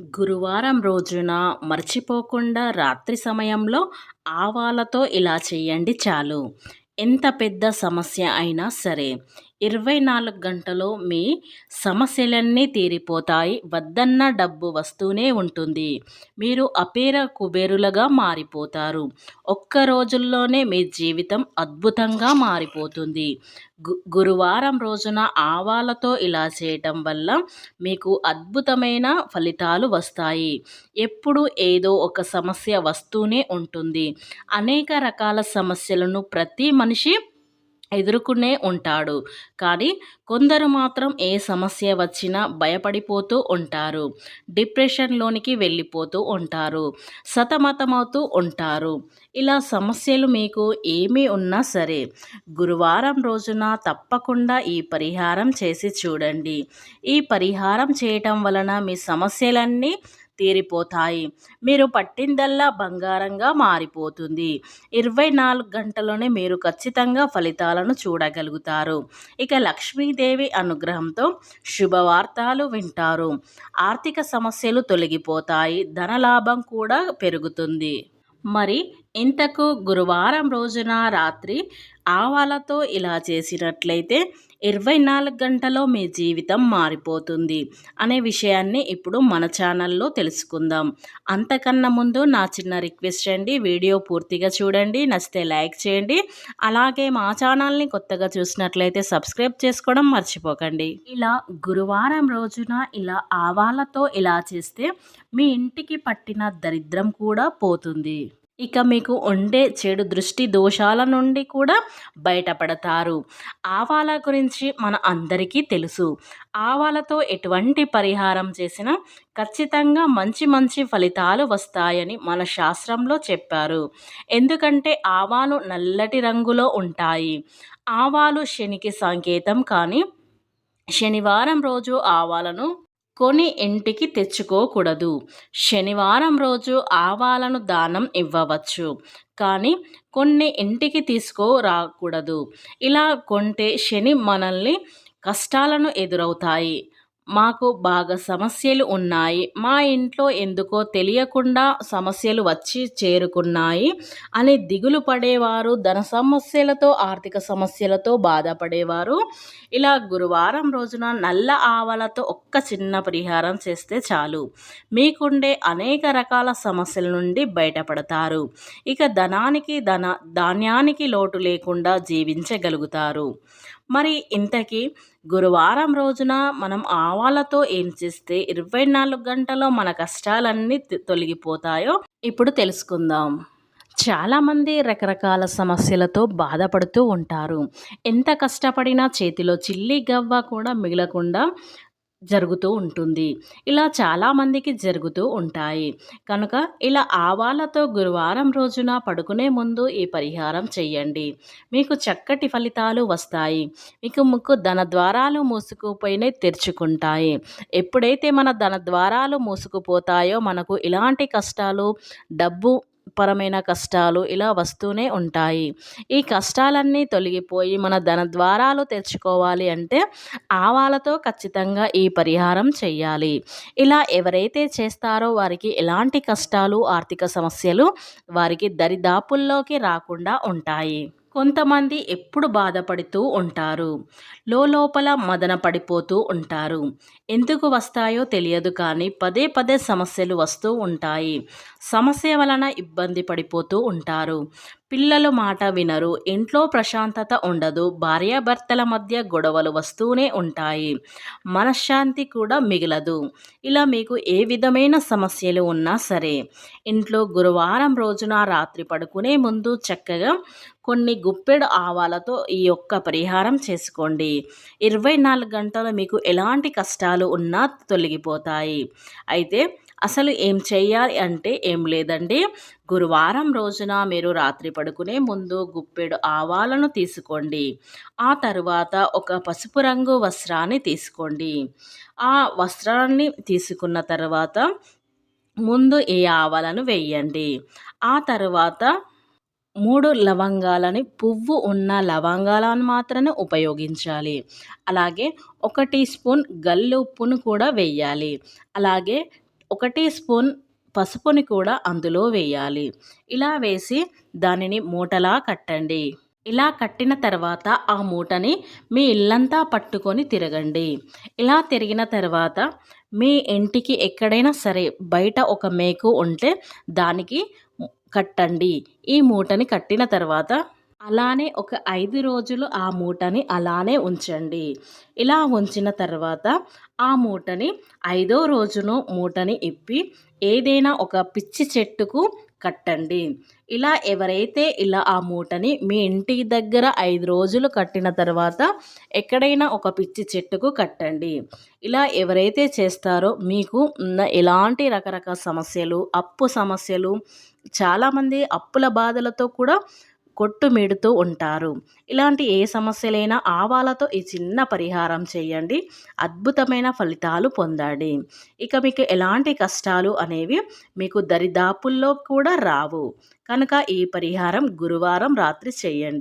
గురువారం రోజున మర్చిపోకుండా రాత్రి సమయంలో ఆవాలతో ఇలా చేయండి చాలు. ఎంత పెద్ద సమస్య అయినా సరే. ఇరవై నాలుగు గంటలో మీ సమస్యలన్నీ తీరిపోతాయి. వద్దన్న డబ్బు వస్తూనే ఉంటుంది. మీరు అపేర కుబేరులుగా మారిపోతారు. ఒక్క రోజుల్లోనే మీ జీవితం అద్భుతంగా మారిపోతుంది. గు గురువారం రోజున ఆవాలతో ఇలా చేయటం వల్ల మీకు అద్భుతమైన ఫలితాలు వస్తాయి. ఎప్పుడు ఏదో ఒక సమస్య వస్తూనే ఉంటుంది. అనేక రకాల సమస్యలను ప్రతి మనిషి ఎదుర్కొనే ఉంటాడు. కానీ కొందరు మాత్రం ఏ సమస్య వచ్చినా భయపడిపోతూ ఉంటారు. డిప్రెషన్లోనికి వెళ్ళిపోతూ ఉంటారు. సతమతమవుతూ ఉంటారు. ఇలా సమస్యలు మీకు ఏమీ ఉన్నా సరే గురువారం రోజున తప్పకుండా ఈ పరిహారం చేసి చూడండి. ఈ పరిహారం చేయటం వలన మీ సమస్యలన్నీ తీరిపోతాయి. మీరు పట్టిందల్లా బంగారంగా మారిపోతుంది. ఇరవై నాలుగు గంటలోనే మీరు ఖచ్చితంగా ఫలితాలను చూడగలుగుతారు. ఇక లక్ష్మీదేవి అనుగ్రహంతో శుభవార్తలు వింటారు. ఆర్థిక సమస్యలు తొలగిపోతాయి. ధనలాభం కూడా పెరుగుతుంది. మరి ఇంతకు గురువారం రోజున రాత్రి ఆవాలతో ఇలా చేసినట్లయితే ఇరవై నాలుగు గంటలో మీ జీవితం మారిపోతుంది అనే విషయాన్ని ఇప్పుడు మన ఛానల్లో తెలుసుకుందాం. అంతకన్నా ముందు నా చిన్న రిక్వెస్ట్ అండి వీడియో పూర్తిగా చూడండి నచ్చితే లైక్ చేయండి అలాగే మా ఛానల్ని కొత్తగా చూసినట్లయితే సబ్స్క్రైబ్ చేసుకోవడం మర్చిపోకండి. ఇలా గురువారం రోజున ఇలా ఆవాలతో ఇలా చేస్తే మీ ఇంటికి పట్టిన దరిద్రం కూడా పోతుంది. ఇక మీకు ఉండే చెడు దృష్టి దోషాల నుండి కూడా బయటపడతారు. ఆవాల గురించి మన అందరికీ తెలుసు. ఆవాలతో ఎటువంటి పరిహారం చేసినా ఖచ్చితంగా మంచి మంచి ఫలితాలు వస్తాయని మన శాస్త్రంలో చెప్పారు. ఎందుకంటే ఆవాలు నల్లటి రంగులో ఉంటాయి. ఆవాలు శనికి సంకేతం కానీ శనివారం రోజు ఆవాలను కొని ఇంటికి తెచ్చుకోకూడదు. శనివారం రోజు ఆవాలను దానం ఇవ్వవచ్చు. కానీ కొన్ని ఇంటికి తీసుకురాకూడదు. ఇలా కొంటే శని మనల్ని కష్టాలను ఎదురవుతాయి. మాకు బాగా సమస్యలు ఉన్నాయి. మా ఇంట్లో ఎందుకో తెలియకుండా సమస్యలు వచ్చి చేరుకున్నాయి. అని దిగులు పడేవారు ధన సమస్యలతో ఆర్థిక సమస్యలతో బాధపడేవారు. ఇలా గురువారం రోజున నల్ల ఆవలతో ఒక్క చిన్న పరిహారం చేస్తే చాలు. మీకుండే అనేక రకాల సమస్యల నుండి బయటపడతారు. ఇక ధనానికి ధన ధాన్యానికి లోటు లేకుండా జీవించగలుగుతారు. మరి ఇంతకీ గురువారం రోజున మనం ఆవాలతో ఏం చేస్తే ఇరవై నాలుగు గంటలో మన కష్టాలన్నీ తొలగిపోతాయో ఇప్పుడు తెలుసుకుందాం. చాలామంది రకరకాల సమస్యలతో బాధపడుతూ ఉంటారు. ఎంత కష్టపడినా చేతిలో చిల్లి గవ్వ కూడా మిగలకుండా జరుగుతూ ఉంటుంది. ఇలా చాలామందికి జరుగుతూ ఉంటాయి. కనుక ఇలా ఆవాలతో గురువారం రోజున పడుకునే ముందు ఈ పరిహారం చేయండి. మీకు చక్కటి ఫలితాలు వస్తాయి. మీకు ముక్కు ధన ద్వారాలు మూసుకుపోయినవి తెరుచుకుంటాయి. ఎప్పుడైతే మన ధన ద్వారాలు మూసుకుపోతాయో మనకు ఇలాంటి కష్టాలు డబ్బు పరమైన కష్టాలు ఇలా వస్తూనే ఉంటాయి. ఈ కష్టాలన్నీ తొలగిపోయి మన ధన ద్వారాలు తెచ్చుకోవాలి అంటే ఆవాలతో ఖచ్చితంగా ఈ పరిహారం చెయ్యాలి. ఇలా ఎవరైతే చేస్తారో వారికి ఎలాంటి కష్టాలు ఆర్థిక సమస్యలు వారికి దరిదాపుల్లోకి రాకుండా ఉంటాయి. కొంతమంది ఎప్పుడు బాధపడుతూ ఉంటారు. లోపల మదన పడిపోతూ ఉంటారు. ఎందుకు వస్తాయో తెలియదు కానీ పదే పదే సమస్యలు వస్తూ ఉంటాయి. సమస్య వలన ఇబ్బంది పడిపోతూ ఉంటారు. పిల్లలు మాట వినరు. ఇంట్లో ప్రశాంతత ఉండదు. భార్యాభర్తల మధ్య గొడవలు వస్తూనే ఉంటాయి. మనశ్శాంతి కూడా మిగలదు. ఇలా మీకు ఏ విధమైన సమస్యలు ఉన్నా సరే ఇంట్లో గురువారం రోజున రాత్రి పడుకునే ముందు చక్కగా కొన్ని గుప్పెడు ఆవాలతో ఈ యొక్క పరిహారం చేసుకోండి. ఇరవై నాలుగు గంటలు మీకు ఎలాంటి కష్టాలు ఉన్నా తొలగిపోతాయి. అయితే అసలు ఏం చేయాలి అంటే ఏం లేదండి. గురువారం రోజున మీరు రాత్రి పడుకునే ముందు గుప్పెడు ఆవాలను తీసుకోండి. ఆ తరువాత ఒక పసుపు రంగు వస్త్రాన్ని తీసుకోండి. ఆ వస్త్రాన్ని తీసుకున్న తర్వాత ముందు ఈ ఆవాలను వేయండి. ఆ తర్వాత మూడు లవంగాలని పువ్వు ఉన్న లవంగాలను మాత్రమే ఉపయోగించాలి. అలాగే ఒక టీ స్పూన్ గల్లు ఉప్పును కూడా వేయాలి. అలాగే ఒకటి స్పూన్ పసుపుని కూడా అందులో వేయాలి. ఇలా వేసి దానిని మూటలా కట్టండి. ఇలా కట్టిన తర్వాత ఆ మూటని మీ ఇల్లంతా పట్టుకొని తిరగండి. ఇలా తిరిగిన తర్వాత మీ ఇంటికి ఎక్కడైనా సరే బయట ఒక మేకు ఉంటే దానికి కట్టండి. ఈ మూటని కట్టిన తర్వాత అలానే ఒక ఐదు రోజులు ఆ మూటని అలానే ఉంచండి. ఇలా ఉంచిన తర్వాత ఆ మూటని ఐదో రోజును మూటని ఇప్పి ఏదైనా ఒక పిచ్చి చెట్టుకు కట్టండి. ఇలా ఎవరైతే ఇలా ఆ మూటని మీ ఇంటి దగ్గర ఐదు రోజులు కట్టిన తర్వాత ఎక్కడైనా ఒక పిచ్చి చెట్టుకు కట్టండి. ఇలా ఎవరైతే చేస్తారో మీకు ఉన్న ఎలాంటి రకరకాల సమస్యలు అప్పు సమస్యలు చాలామంది అప్పుల బాధలతో కూడా కొట్టుమిడుతూ ఉంటారు. ఇలాంటి ఏ సమస్యలైనా ఆవాలతో ఈ చిన్న పరిహారం చేయండి. అద్భుతమైన ఫలితాలు పొందండి. ఇక మీకు ఎలాంటి కష్టాలు అనేవి మీకు దరిదాపుల్లో కూడా రావు. కనుక ఈ పరిహారం గురువారం రాత్రి చేయండి.